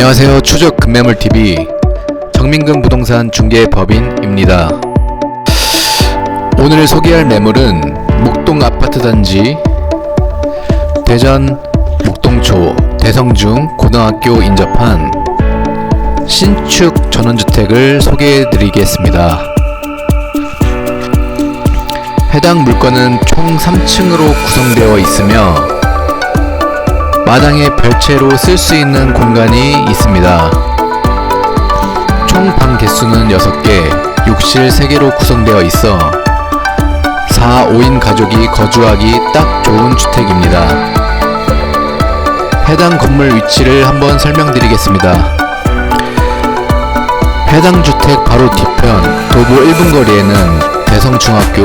안녕하세요. 추적 금매물 TV 정민근 부동산 중개 법인입니다. 오늘 소개할 매물은 목동 아파트 단지 대전 목동초 대성중 고등학교 인접한 신축 전원주택을 소개해 드리겠습니다. 해당 물건은 총 3층으로 구성되어 있으며 마당에 별채로 쓸 수 있는 공간이 있습니다. 총 방 개수는 6개, 욕실 3개로 구성되어 있어 4, 5인 가족이 거주하기 딱 좋은 주택입니다. 해당 건물 위치를 한번 설명드리겠습니다. 해당 주택 바로 뒤편 도보 1분 거리에는 대성중학교,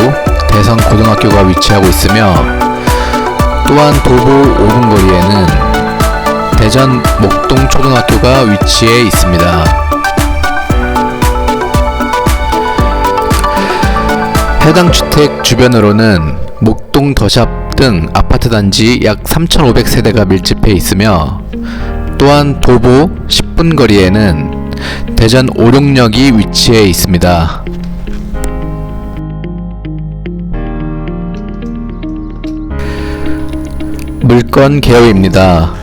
대성고등학교가 위치하고 있으며 또한 도보 5분 거리에는 대전 목동초등학교가 위치해 있습니다. 해당 주택 주변으로는 목동 더샵 등 아파트 단지 약 3,500세대가 밀집해 있으며 또한 도보 10분 거리에는 대전 오룡역이 위치해 있습니다. 물건 개요입니다.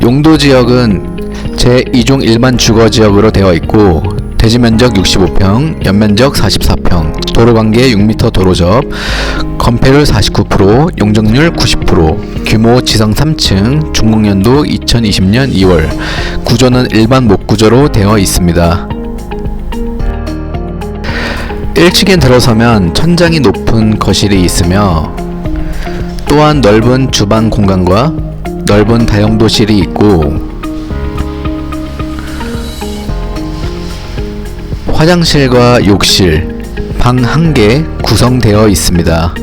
용도 지역은 제2종 일반 주거 지역으로 되어 있고 대지 면적 65평, 연면적 44평, 도로 관계 6m 도로접, 건폐율 49%, 용적률 90%, 규모 지상 3층, 준공연도 2020년 2월, 구조는 일반 목구조로 되어 있습니다. 1층에 들어서면 천장이 높은 거실이 있으며 또한 넓은 주방 공간과 넓은 다용도실이 있고 화장실과 욕실, 방 한 개 구성되어 있습니다.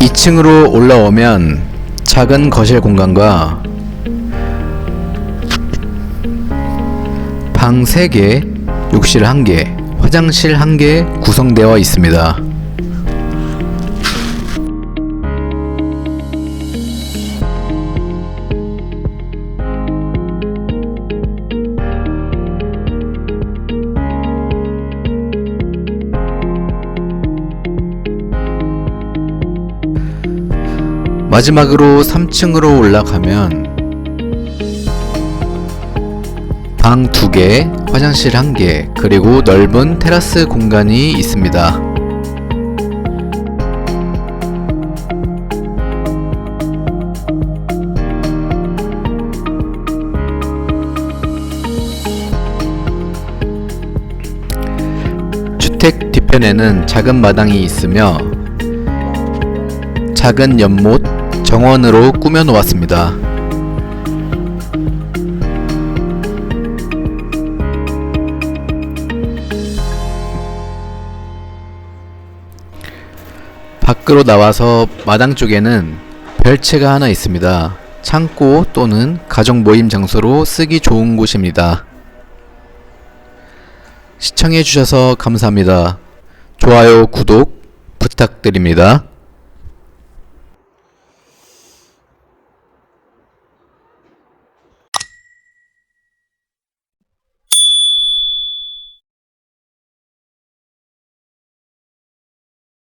이층으로 올라오면 작은 거실 공간과 방 3개, 욕실 1개, 화장실 1개 구성되어 있습니다. 마지막으로 3층으로 올라가면 방 2개, 화장실 1개, 그리고 넓은 테라스 공간이 있습니다. 주택 뒤편에는 작은 마당이 있으며 작은 연못 정원으로 꾸며 놓았습니다. 밖으로 나와서 마당 쪽에는 별채가 하나 있습니다. 창고 또는 가족 모임 장소로 쓰기 좋은 곳입니다. 시청해주셔서 감사합니다. 좋아요, 구독 부탁드립니다.